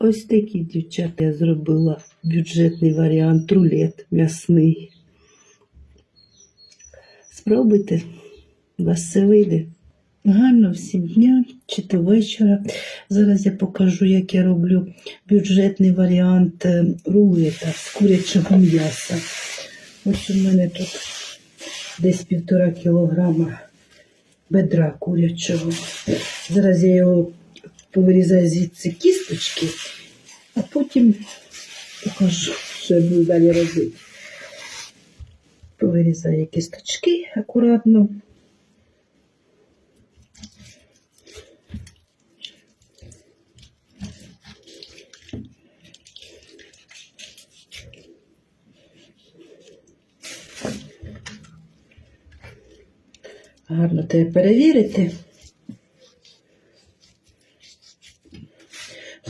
Ось такі дівчата я зробила бюджетний варіант рулет м'ясний. Спробуйте, у вас все вийде. Гарно всім дня чи то вечора. Зараз я покажу, як я роблю бюджетний варіант е, рулета з курячого м'яса. Ось у мене тут десь півтора кілограма бедра курячого. Зараз я його повирізаю звідси кісточки, а потім покажу, що я буду далі робити. Повирізаю кісточки акуратно. Гарно тебе перевірити.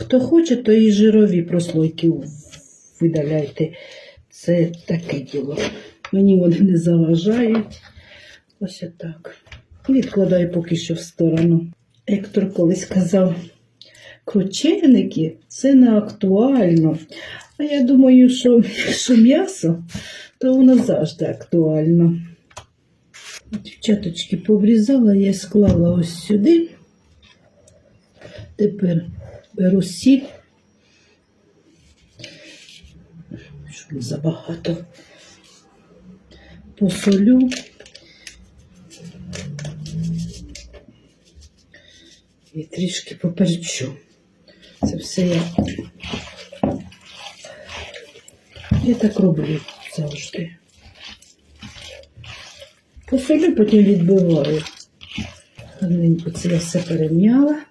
Хто хоче, то і жирові прослойки видаляйте. Це таке діло. Мені вони не заважають. Ось отак. Відкладаю поки що в сторону. Ектор колись казав, крученики це не актуально. А я думаю, що якщо м'ясо, то воно завжди актуально. Дівчаточки пообрізала, я склала ось сюди. Тепер беру сіль, щоб не забагато. Посолю. І трішки поперчу. Це все я. Я так роблю завжди. Посолю, потім відбиваю. Гарненько це я все перем'яла.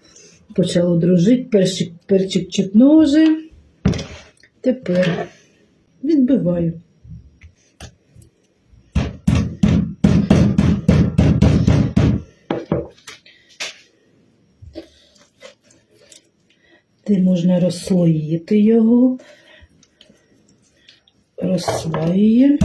Почало дружити, перчик, перчик чіпно вже. Тепер відбиваю. Де можна розслоїти його. Розслоюємо.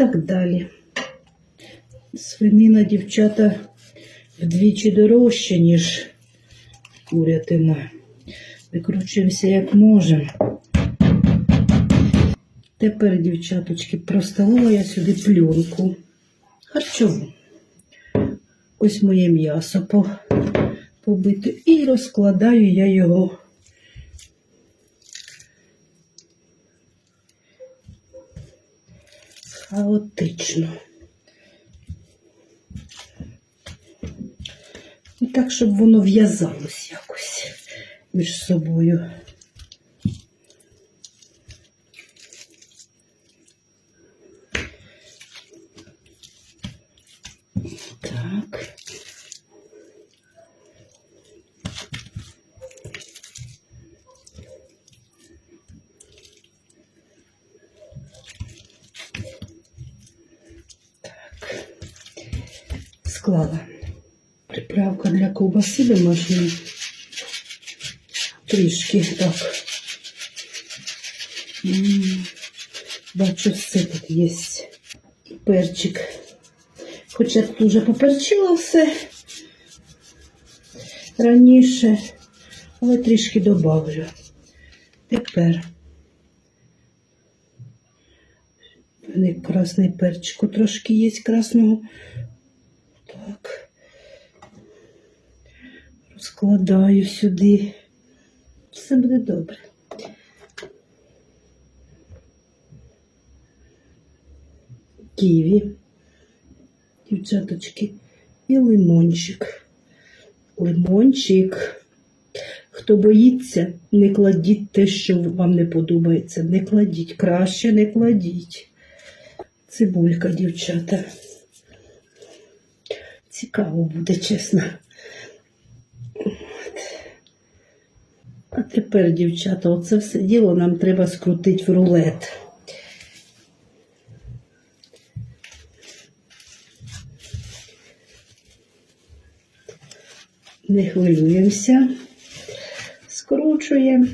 Так далі. Свинина, дівчата, вдвічі дорожча, ніж курятина. Викручуємося як можемо. Тепер, дівчаточки, проставила я сюди пленку харчову. Ось моє м'ясо побите. І розкладаю я його хаотично. І так, щоб воно в'язалось якось між собою. Так. Склала. Приправка для ковбаси домашньої. Трішки так. Бачу, все тут є. І перчик. Хоча тут вже поперчила все раніше, але трішки добавлю. Тепер. Красний перчику трошки є красного. Так. Розкладаю сюди. Все буде добре. Ківі, дівчаточки, і лимончик. Лимончик. Хто боїться, не кладіть те, що вам не подобається. Не кладіть, краще не кладіть. Цибулька, дівчата. Цікаво буде, чесно. А тепер, дівчата, оце все діло нам треба скрутити в рулет. Не хвилюємося, скручуємо.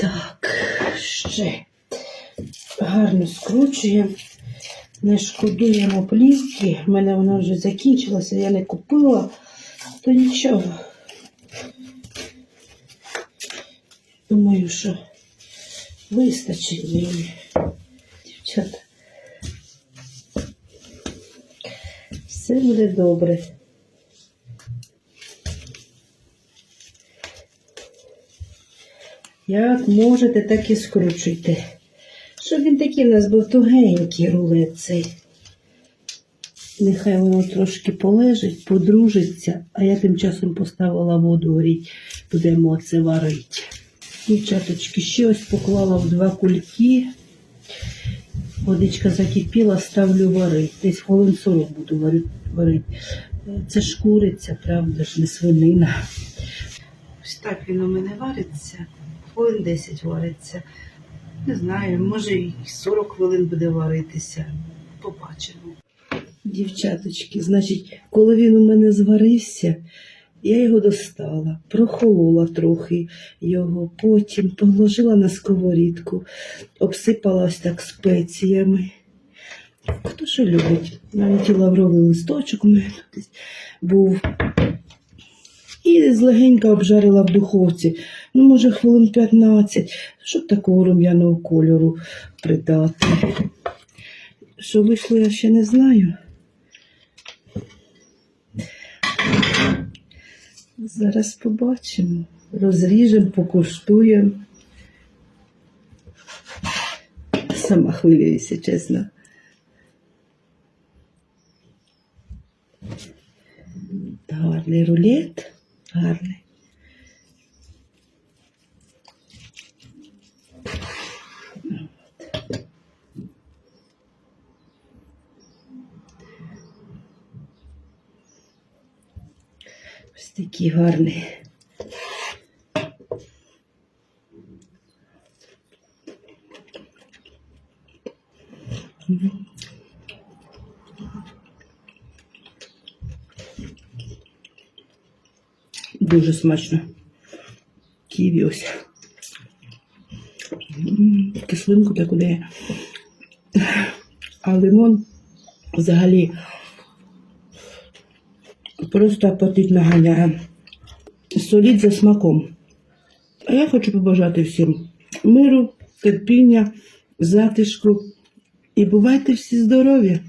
Так, ще гарно скручуємо. Не шкодуємо плівки. У мене вона вже закінчилася, я не купила, то нічого. Думаю, що вистачить мені. Дівчата. Все буде добре. Як можете, так і скручуйте. Щоб він такий у нас був тугенький рулет цей. Нехай воно трошки полежить, подружиться, а я тим часом поставила воду горіть, будемо це варити. Дівчаточки, ще ось поклала в два кульки. Водичка закипіла, ставлю варити. Десь хвилин 40 буду варити. Це ж куриця, правда ж, не свинина. Так він у мене вариться. Хвилин 10 вариться. Не знаю, може і 40 хвилин буде варитися. Побачимо. Дівчаточки, значить, коли він у мене зварився, я його достала, прохолола трохи його, потім положила на сковорідку, обсипала ось так спеціями. Хто що любить? Навіть і лавровий листочок у мене десь був. І злегенька обжарила в духовці, ну, може, хвилин 15, щоб такого рум'яного кольору придати. Що вийшло, я ще не знаю. Зараз побачимо. Розріжемо, покуштуємо. Сама хвилююся, чесно. Гарний рулет. Гарний. Ось такий гарний. Мгм. Дуже смачно. Ківі ось. Кислинку таку дає. А лимон взагалі просто апетит наганяє. Соліть за смаком. А я хочу побажати всім миру, терпіння, затишку. І бувайте всі здорові!